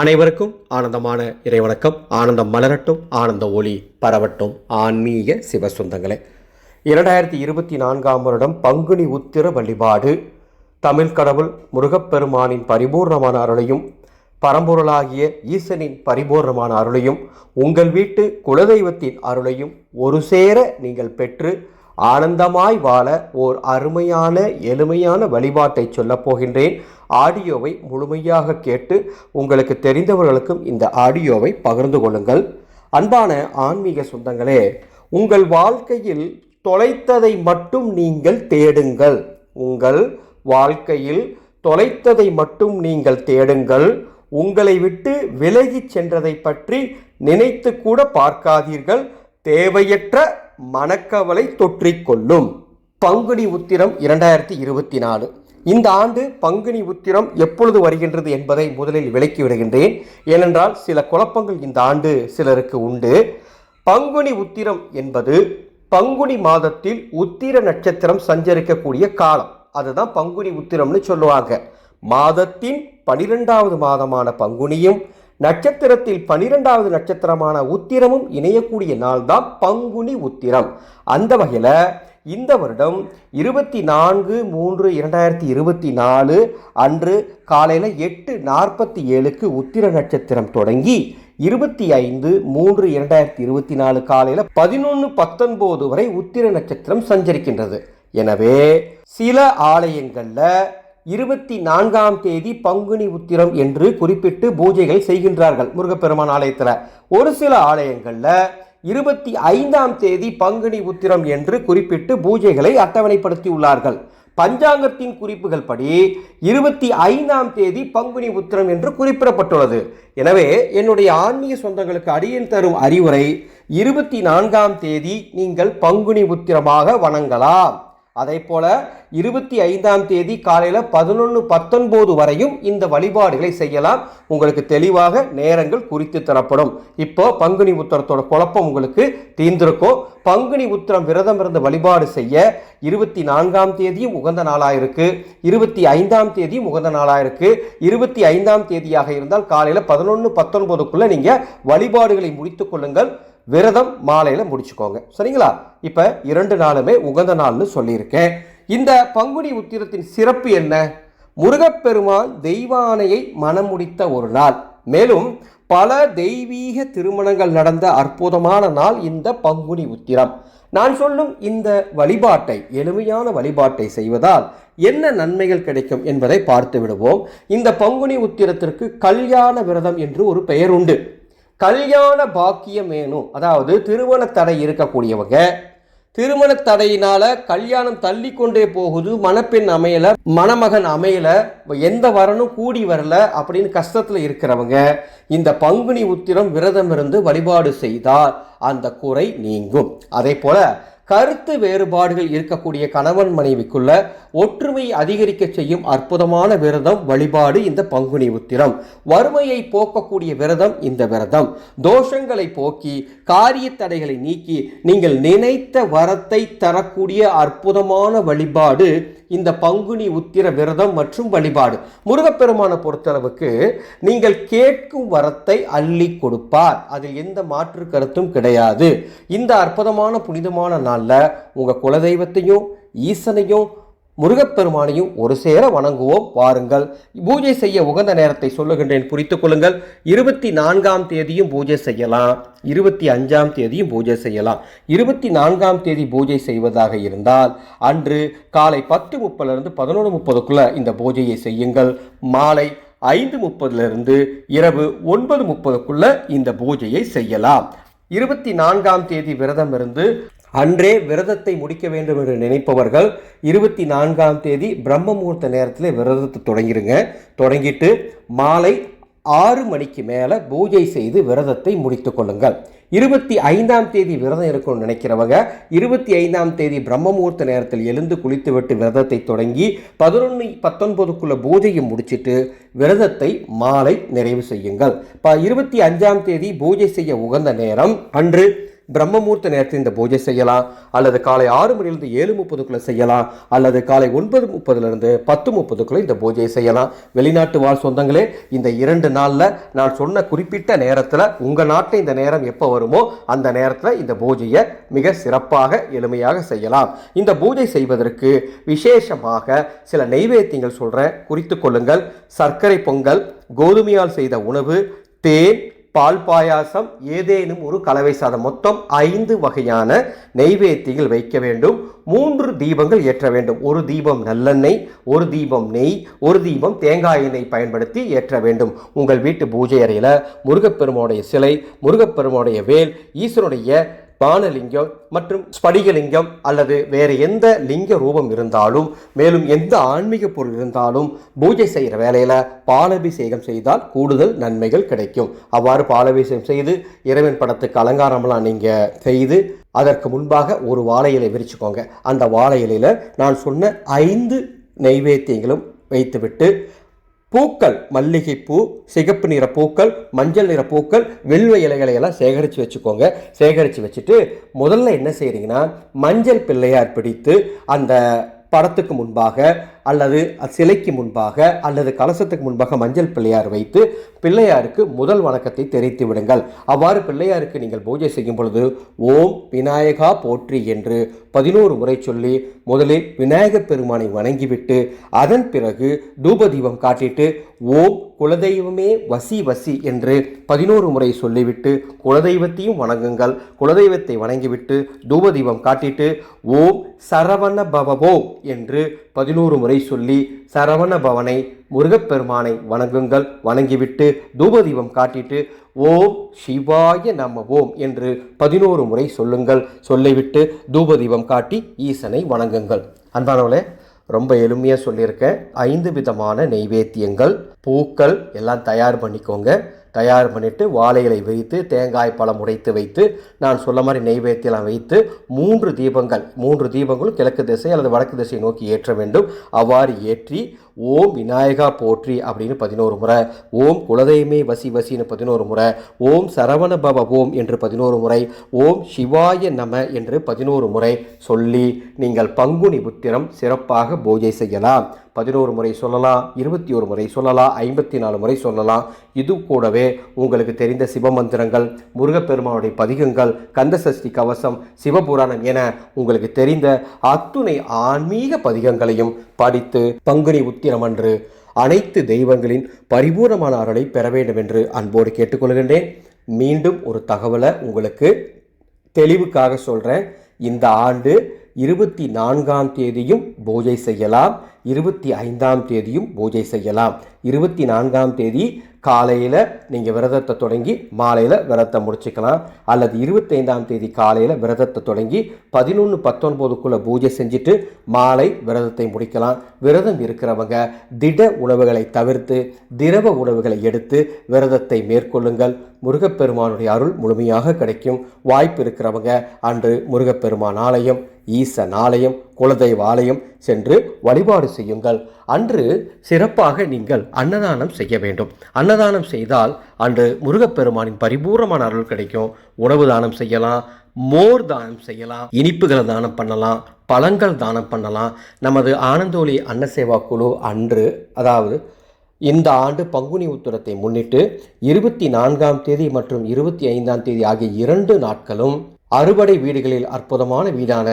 அனைவருக்கும் ஆனந்தமான இறைவணக்கம். ஆனந்தம் மலரட்டும் ஆனந்த ஒளி பரவட்டும். ஆன்மீக சிவசுந்தங்களே இரண்டாயிரத்தி இருபத்தி நான்காம் வருடம் பங்குனி உத்திர வழிபாடு. தமிழ் கடவுள் முருகப்பெருமானின் பரிபூர்ணமான அருளையும் பரம்பொருளாகிய ஈசனின் பரிபூர்ணமான அருளையும் உங்கள் வீட்டு குலதெய்வத்தின் அருளையும் ஒரு சேர நீங்கள் பெற்று ஆனந்தமாய் வாழ ஓர் அருமையான எளிமையான வழிபாட்டை சொல்லப் போகின்றேன். ஆடியோவை முழுமையாக கேட்டு உங்களுக்கு தெரிந்தவர்களுக்கும் இந்த ஆடியோவை பகிர்ந்து கொள்ளுங்கள். அன்பான ஆன்மீக சொந்தங்களே உங்கள் வாழ்க்கையில் தொலைத்ததை மட்டும் நீங்கள் தேடுங்கள். உங்கள் வாழ்க்கையில் தொலைத்ததை மட்டும் நீங்கள் தேடுங்கள். உங்களை விட்டு விலகிச் சென்றதை பற்றி நினைத்து கூட பார்க்காதீர்கள். தேவையற்ற மனக்கவலை தொற்றிக்கொள்ளும். பங்குனி உத்திரம் இரண்டாயிரத்தி இருபத்தி நாலு. இந்த ஆண்டு பங்குனி உத்திரம் எப்பொழுது வருகின்றது என்பதை முதலில் விளக்கி விடுகின்றேன். ஏனென்றால் சில குழப்பங்கள் இந்த ஆண்டு சிலருக்கு உண்டு. பங்குனி உத்திரம் என்பது பங்குனி மாதத்தில் உத்திர நட்சத்திரம் சஞ்சரிக்கக்கூடிய காலம். அதுதான் பங்குனி உத்திரம்னு சொல்லுவாங்க. மாதத்தின் பனிரெண்டாவது மாதமான பங்குனியும் நட்சத்திரத்தில் பனிரெண்டாவது நட்சத்திரமான உத்திரமும் இணையக்கூடிய நாள் தான் பங்குனி உத்திரம். அந்த வகையில் இந்த வருடம் இருபத்தி நான்கு மூன்று இரண்டாயிரத்தி இருபத்தி நாலு அன்று காலையில் எட்டு நாற்பத்தி ஏழுக்கு உத்திர நட்சத்திரம் தொடங்கி இருபத்தி ஐந்து மூன்று இரண்டாயிரத்தி இருபத்தி நாலு காலையில் பதினொன்று பத்தொன்பது வரை உத்திர நட்சத்திரம் சஞ்சரிக்கின்றது. எனவே சில ஆலயங்களில் இருபத்தி நான்காம் தேதி பங்குனி உத்திரம் என்று குறிப்பிட்டு பூஜைகள் செய்கின்றார்கள் முருகப்பெருமான் ஆலயத்தில். ஒரு சில ஆலயங்களில் இருபத்தி ஐந்தாம் தேதி பங்குனி உத்திரம் என்று குறிப்பிட்டு பூஜைகளை அட்டவணைப்படுத்தி உள்ளார்கள் பஞ்சாங்கத்தின் குறிப்புகள் படி இருபத்தி ஐந்தாம் தேதி பங்குனி உத்திரம் என்று குறிப்பிடப்பட்டுள்ளது. எனவே என்னுடைய ஆன்மீக சொந்தங்களுக்கு அடியன் தரும் அறிவுரை இருபத்தி நான்காம் தேதி நீங்கள் பங்குனி உத்திரமாக வணங்கலாம். அதே போல இருபத்தி ஐந்தாம் தேதி காலையில் பதினொன்று பத்தொன்பது வரையும் இந்த வழிபாடுகளை செய்யலாம். உங்களுக்கு தெளிவாக நேரங்கள் குறித்து தரப்படும். இப்போ பங்குனி உத்திரத்தோட குழப்பம் உங்களுக்கு தீர்ந்திருக்கும் பங்குனி உத்திரம் விரதம் இருந்து வழிபாடு செய்ய இருபத்தி நான்காம் தேதியும் உகந்த நாளாக இருக்கு. இருபத்தி ஐந்தாம் தேதியும் உகந்த நாளாக இருக்கு. இருபத்தி ஐந்தாம் தேதியாக இருந்தால் காலையில் பதினொன்று பத்தொன்பதுக்குள்ளே நீங்கள் வழிபாடுகளை முடித்துக் கொள்ளுங்கள். விரதம் மாலையில் முடிச்சுக்கோங்க. சரிங்களா? இப்போ இரண்டு நாளுமே உகந்த நாள்னு சொல்லியிருக்கேன். இந்த பங்குனி உத்திரத்தின் சிறப்பு என்ன? முருகப்பெருமான் தெய்வானையை மனம் முடித்த ஒரு நாள். மேலும் பல தெய்வீக திருமணங்கள் நடந்த அற்புதமான நாள் இந்த பங்குனி உத்திரம். நான் சொல்லும் இந்த வழிபாட்டை எளிமையான வழிபாட்டை செய்வதால் என்ன நன்மைகள் கிடைக்கும் என்பதை பார்த்து விடுவோம். இந்த பங்குனி உத்திரத்திற்கு கல்யாண விரதம் என்று ஒரு பெயர் உண்டு. கல்யாண பாக்கியம் வேணும். அதாவது திருமண தடை இருக்கக்கூடியவங்க திருமண தடையினால கல்யாணம் தள்ளி கொண்டே போகுது மணப்பெண் அமையல மணமகன் அமையல எந்த வரனும் கூடி வரல அப்படின்னு கஷ்டத்தில் இருக்கிறவங்க இந்த பங்குனி உத்திரம் விரதம் இருந்து வழிபாடு செய்தால் அந்த குறை நீங்கும். அதே போல கருத்து வேறுபாடுகள் இருக்கக்கூடிய கணவன் மனைவிக்குள்ள ஒற்றுமை அதிகரிக்க செய்யும் அற்புதமான விரதம் வழிபாடு இந்த பங்குனி உத்திரம். வறுமையை போக்கக்கூடிய விரதம் இந்த விரதம். தோஷங்களை போக்கி காரிய தடைகளை நீக்கி நீங்கள் நினைத்த வரத்தை தரக்கூடிய அற்புதமான வழிபாடு இந்த பங்குனி உத்திர விரதம் மற்றும் வழிபாடு. முருகப்பெருமானை பொறுத்தளவுக்கு நீங்கள் கேட்கும் வரத்தை அள்ளி கொடுப்பார். அதில் எந்த மாற்று கருத்தும் கிடையாது. இந்த அற்புதமான புனிதமான நாளில் உங்கள் குலதெய்வத்தையும் ஈசனையும் முருகப்பெருமானையும் ஒரு சேர வணங்குவோம். வாருங்கள். பூஜை செய்ய உகந்த நேரத்தை சொல்லுகின்றேன். புரித்து கொள்ளுங்கள். இருபத்தி நான்காம் தேதியும் பூஜை செய்யலாம். இருபத்தி அஞ்சாம் தேதியும் பூஜை செய்யலாம். இருபத்தி நான்காம் தேதி பூஜை செய்வதாக இருந்தால் அன்று காலை பத்து முப்பதுலேருந்து பதினொன்று முப்பதுக்குள்ளே இந்த பூஜையை செய்யுங்கள். மாலை ஐந்து முப்பதுலேருந்து இரவு ஒன்பது முப்பதுக்குள்ளே இந்த பூஜையை செய்யலாம். இருபத்தி நான்காம் தேதி விரதம் இருந்து அன்றே விரதத்தை முடிக்க வேண்டும் என்று நினைப்பவர்கள் இருபத்தி நான்காம் தேதி பிரம்ம முகூர்த்த நேரத்தில் விரதத்தை தொடங்கிடுங்க தொடங்கிட்டு மாலை ஆறு மணிக்கு மேலே பூஜை செய்து விரதத்தை முடித்து கொள்ளுங்கள். இருபத்தி ஐந்தாம் தேதி விரதம் இருக்கணும்னு நினைக்கிறவங்க இருபத்தி ஐந்தாம் தேதி பிரம்ம முகூர்த்த நேரத்தில் எழுந்து குளித்துவிட்டு விரதத்தை தொடங்கி பதினொன்று பத்தொன்பதுக்குள்ள பூஜையை முடிச்சிட்டு விரதத்தை மாலை நிறைவு செய்யுங்கள். இப்போ இருபத்தி அஞ்சாம் தேதி பூஜை செய்ய உகந்த நேரம் அன்று பிரம்மமூர்த்த நேரத்தில் இந்த பூஜை செய்யலாம் அல்லது காலை ஆறு மணிலிருந்து ஏழு முப்பதுக்குள்ளே செய்யலாம் அல்லது காலை ஒன்பது முப்பதுலேருந்து பத்து முப்பதுக்குள்ளே இந்த பூஜையை செய்யலாம். வெளிநாட்டு வாழ் சொந்தங்களே இந்த இரண்டு நாளில் நான் சொன்ன குறிப்பிட்ட நேரத்தில் உங்கள் நாட்டில் இந்த நேரம் எப்போ வருமோ அந்த நேரத்தில் இந்த பூஜையை மிக சிறப்பாக எளிமையாக செய்யலாம். இந்த பூஜை செய்வதற்கு விசேஷமாக சில நெய்வேத்தியங்கள் சொல்கிறேன் குறித்து கொள்ளுங்கள். சர்க்கரை பொங்கல் கோதுமையால் செய்த உணவு தேன் பால் பாயாசம் ஏதேனும் ஒரு கலவை சாதம். மொத்தம் ஐந்து வகையான நெய்வேத்தியங்கள் வைக்க வேண்டும். மூன்று தீபங்கள் ஏற்ற வேண்டும். ஒரு தீபம் நல்லெண்ணெய் ஒரு தீபம் நெய் ஒரு தீபம் தேங்காய் எண்ணெய் பயன்படுத்தி ஏற்ற வேண்டும். உங்கள் வீட்டு பூஜை அறையில் முருகப்பெருமானுடைய சிலை முருகப்பெருமானுடைய வேல் ஈஸ்வருடைய பானலிங்கம் மற்றும் ஸ்படிகலிங்கம் அல்லது வேறு எந்த லிங்க ரூபம் இருந்தாலும் மேலும் எந்த ஆன்மீக பொருள் இருந்தாலும் பூஜை செய்கிற வேலையில் பாலபிஷேகம் செய்தால் கூடுதல் நன்மைகள் கிடைக்கும். அவ்வாறு பாலபிஷேகம் செய்து இறைவன் படத்துக்கு அலங்காரம்லாம் நீங்கள் செய்து அதற்கு முன்பாக ஒரு வாழை இலை விரிச்சுக்கோங்க. அந்த வாழை இலையில் நான் சொன்ன ஐந்து நெய்வேத்தியங்களும் வைத்துவிட்டு பூக்கள் மல்லிகைப்பூ சிகப்பு நிற பூக்கள் மஞ்சள் நிற பூக்கள் வெள்ளுவை இலைகளை எல்லாம் சேகரித்து வச்சுக்கோங்க. சேகரித்து வச்சுட்டு முதல்ல என்ன செய்கிறீங்கன்னா மஞ்சள் பிள்ளையார் பிடித்து அந்த படத்துக்கு முன்பாக அல்லது சிலைக்கு முன்பாக அல்லது கலசத்துக்கு முன்பாக மஞ்சள் பிள்ளையார் வைத்து பிள்ளையாருக்கு முதல் வணக்கத்தை தெரிவித்து விடுங்கள். அவ்வாறு பிள்ளையாருக்கு நீங்கள் பூஜை செய்யும் பொழுது ஓம் விநாயகா போற்றி என்று பதினோரு முறை சொல்லி முதலில் விநாயகப் பெருமானை வணங்கிவிட்டு அதன் பிறகு தூபதீபம் காட்டிட்டு ஓம் குலதெய்வமே வசி வசி என்று பதினோரு முறை சொல்லிவிட்டு குலதெய்வத்தையும் வணங்குங்கள். குலதெய்வத்தை வணங்கிவிட்டு தூபதீபம் காட்டிட்டு ஓம் சரவண பவபோ என்று பதினோரு முறை சொல்லி சரவண பவனை முருகப்பெருமானை வணங்குங்கள். வணங்கிவிட்டு தூபதீபம் காட்டிட்டு ஓம் சிவாய நம ஓம் என்று பதினோரு முறை சொல்லுங்கள். சொல்லிவிட்டு தூபதீபம் காட்டி ஈசனை வணங்குங்கள். அன்பானவளே ரொம்ப எளிமையாக சொல்லியிருக்கேன். ஐந்து விதமான நெய்வேத்தியங்கள் பூக்கள் எல்லாம் தயார் பண்ணிக்கோங்க. தயார் பண்ணிவிட்டு வாழைகளை வைத்து தேங்காய் பழம் உடைத்து வைத்து நான் சொல்ல மாதிரி நெய்வேத்தியெல்லாம் வைத்து மூன்று தீபங்கள் மூன்று தீபங்களும் கிழக்கு திசை அல்லது வடக்கு திசை நோக்கி ஏற்ற வேண்டும். அவ்வாறு ஏற்றி ஓம் விநாயகா போற்றி அப்படின்னு பதினோரு முறை ஓம் குலதெய்மே வசி வசின்னு பதினோரு முறை ஓம் சரவண பவ ஓம் என்று பதினோரு முறை ஓம் சிவாய நம என்று பதினோரு முறை சொல்லி நீங்கள் பங்குனி புத்திரம் சிறப்பாக பூஜை செய்யலாம். பதினோரு முறை சொல்லலாம் இருபத்தி ஒரு முறை சொல்லலாம் ஐம்பத்தி நாலு முறை சொல்லலாம். இது கூடவே உங்களுக்கு தெரிந்த சிவமந்திரங்கள் முருகப்பெருமானுடைய பதிகங்கள் கந்தசஷ்டி கவசம் சிவபுராணம் என உங்களுக்கு தெரிந்த அத்துணை ஆன்மீக பதிகங்களையும் படித்து பங்குனி உத்திரமன்று அனைத்து தெய்வங்களின் பரிபூர்ணமான அருளை பெற வேண்டும் என்று அன்போடு கேட்டுக்கொள்கின்றேன். மீண்டும் ஒரு தகவலை உங்களுக்கு தெளிவுக்காக சொல்கிறேன் இந்த ஆண்டு இருபத்தி நான்காம் தேதியும் பூஜை செய்யலாம். இருபத்தி ஐந்தாம் தேதியும் பூஜை செய்யலாம். இருபத்தி நான்காம் தேதி காலையில் நீங்கள் விரதத்தை தொடங்கி மாலையில் விரதத்தை முடிச்சுக்கலாம். அல்லது இருபத்தைந்தாம் தேதி காலையில் விரதத்தை தொடங்கி பதினொன்று பத்தொன்பதுக்குள்ளே பூஜை செஞ்சுட்டு மாலை விரதத்தை முடிக்கலாம். விரதம் இருக்கிறவங்க திட உணவுகளை தவிர்த்து திரவ உணவுகளை எடுத்து விரதத்தை மேற்கொள்ளுங்கள். முருகப்பெருமானுடைய அருள் முழுமையாக கிடைக்கும். வாய்ப்பு இருக்கிறவங்க அன்று முருகப்பெருமான் ஆலயம் ஈசன் ஆலயம் குலதெய்வ ஆலயம் சென்று வழிபாடு செய்யுங்கள். அன்று சிறப்பாக நீங்கள் அன்னதானம் செய்ய வேண்டும். அன்னதானம் செய்தால் அன்று முருகப்பெருமானின் பரிபூர்ணமான அருள் கிடைக்கும். உணவு தானம் செய்யலாம் மோர் தானம் செய்யலாம் இனிப்புகளை தானம் பண்ணலாம் பழங்கள் தானம் பண்ணலாம். நமது ஆனந்தோலி அன்னசேவா குழு அன்று அதாவது இந்த ஆண்டு பங்குனி உத்திரத்தை முன்னிட்டு இருபத்தி நான்காம் தேதி மற்றும் இருபத்தி ஐந்தாம் தேதி ஆகிய இரண்டு நாட்களும் அறுபடை வீடுகளில் அற்புதமான வீடான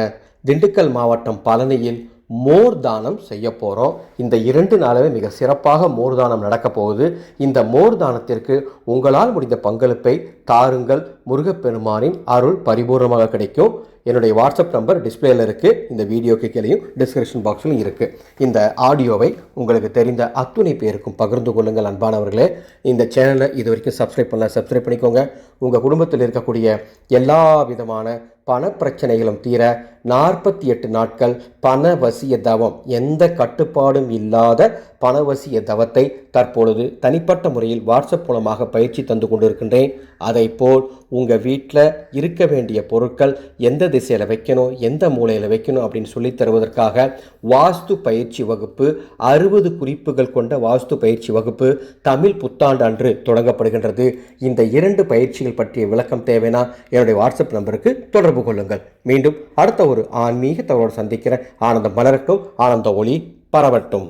திண்டுக்கல் மாவட்டம் பழனியில் மோர் தானம் செய்ய போகிறோம் இந்த இரண்டு நாளுமே மிக சிறப்பாக மோர் தானம் நடக்க போகுது. இந்த மோர் தானத்திற்கு உங்களால் முடிந்த பங்களிப்பை தாருங்கள் முருகப்பெருமானின் அருள் பரிபூர்ணமாக கிடைக்கும். என்னுடைய வாட்ஸ்அப் நம்பர் டிஸ்பிளேயில் இருக்குது இந்த வீடியோக்கு கீழேயும் டிஸ்கிரிப்ஷன் பாக்ஸ்லையும் இருக்குது இந்த ஆடியோவை உங்களுக்கு தெரிந்த அத்துணை பேருக்கும் பகிர்ந்து கொள்ளுங்கள் அன்பானவர்களே. இந்த சேனலை இது வரைக்கும் சப்ஸ்கிரைப் பண்ணல சப்ஸ்கிரைப் பண்ணிக்கோங்க. உங்கள் குடும்பத்தில் இருக்கக்கூடிய எல்லா விதமான பண பிரச்சனைகளும் தீர நாற்பத்தி எட்டு நாட்கள் பணவசிய தவம் எந்த கட்டுப்பாடும் இல்லாத பணவசிய தவத்தை தற்பொழுது தனிப்பட்ட முறையில் வாட்ஸ்அப் மூலமாக பயிற்சி தந்து கொண்டிருக்கின்றேன். அதை அதை போல் உங்கள் வீட்டில் இருக்க வேண்டிய பொருட்கள் எந்த திசையில் வைக்கணும் எந்த மூலையில் வைக்கணும் அப்படின்னு சொல்லி தருவதற்காக வாஸ்து பயிற்சி வகுப்பு அறுபது குறிப்புகள் கொண்ட வாஸ்து பயிற்சி வகுப்பு தமிழ் புத்தாண்டு அன்று தொடங்கப்படுகின்றது. இந்த இரண்டு பயிற்சிகள் பற்றிய விளக்கம் தேவைனா என்னுடைய வாட்ஸ்அப் நம்பருக்கு தொடர்பு கொள்ளுங்கள். மீண்டும் அடுத்த ஒரு ஆன்மீக தகவலோடு சந்திக்கிற ஆனந்தம் மலருக்கும் ஆனந்த ஒளி பரவட்டும்.